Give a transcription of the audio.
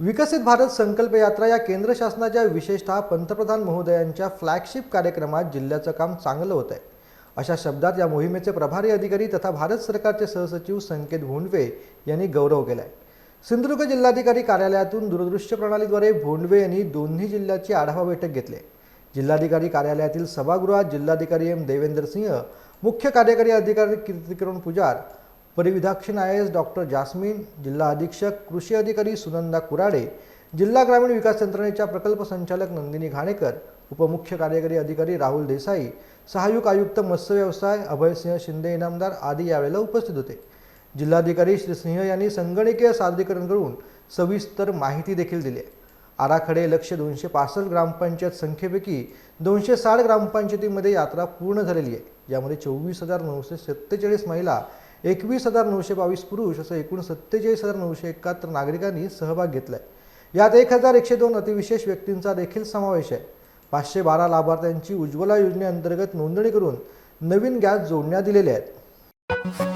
विकसित भारत संकल्प यात्रा या केंद्र शासनाच्या विशेषतः पंतप्रधान महोदयांच्या फ्लॅगशिप कार्यक्रमात जिल्ह्याचं काम चांगलं होत आहे. अशा शब्दात या मोहिमेचे प्रभारी अधिकारी तथा भारत सरकारचे सहसचिव संकेत भोंडवे यांनी गौरव केला आहे सिंधुदुर्ग जिल्हाधिकारी कार्यालयातून दूरदृश्य प्रणालीद्वारे भोंडवे यांनी दोन्ही जिल्ह्याची आढावा बैठक घेतली. जिल्हाधिकारी कार्यालयातील सभागृहात जिल्हाधिकारी एम देवेंद्र सिंह मुख्य कार्यकारी अधिकारी कीर्तिकरण पुजार परिविधाक्षण आय एस डॉक्टर जास्मिन जिल्हा अधीक्षक कृषी अधिकारी सुनंदा कुराडे जिल्हा ग्रामीण विकास यंत्रणेच्या प्रकल्प संचालक नंदिनी घाणेकर उपमुख्य कार्यकारी अधिकारी राहुल देसाई सहाय्यक आयुक्त मत्स्य व्यवसाय अभयसिंह शिंदे इनामदार आदी यावेळेला उपस्थित होते. जिल्हाधिकारी श्री सिंह यांनी संगणकीय सादरीकरण करून सविस्तर माहिती देखील दिली आहे. आराखडे लक्ष दोनशे पासष्ट ग्रामपंचायत संख्येपैकी दोनशे साठ ग्रामपंचायतीमध्ये यात्रा पूर्ण झालेली आहे. यामध्ये चोवीस हजार नऊशे सत्तेचाळीस महिला एकवीस हजार नऊशे बावीस पुरुष असं एकूण सत्तेचाळीस हजार नऊशे एकाहत्तर नागरिकांनी सहभाग घेतलाय. यात एक हजार एकशे दोन अतिविशेष व्यक्तींचा देखील समावेश आहे. पाचशे बारा लाभार्थ्यांची उज्ज्वला योजनेअंतर्गत नोंदणी करून नवीन गॅस जोडण्या दिलेल्या आहेत.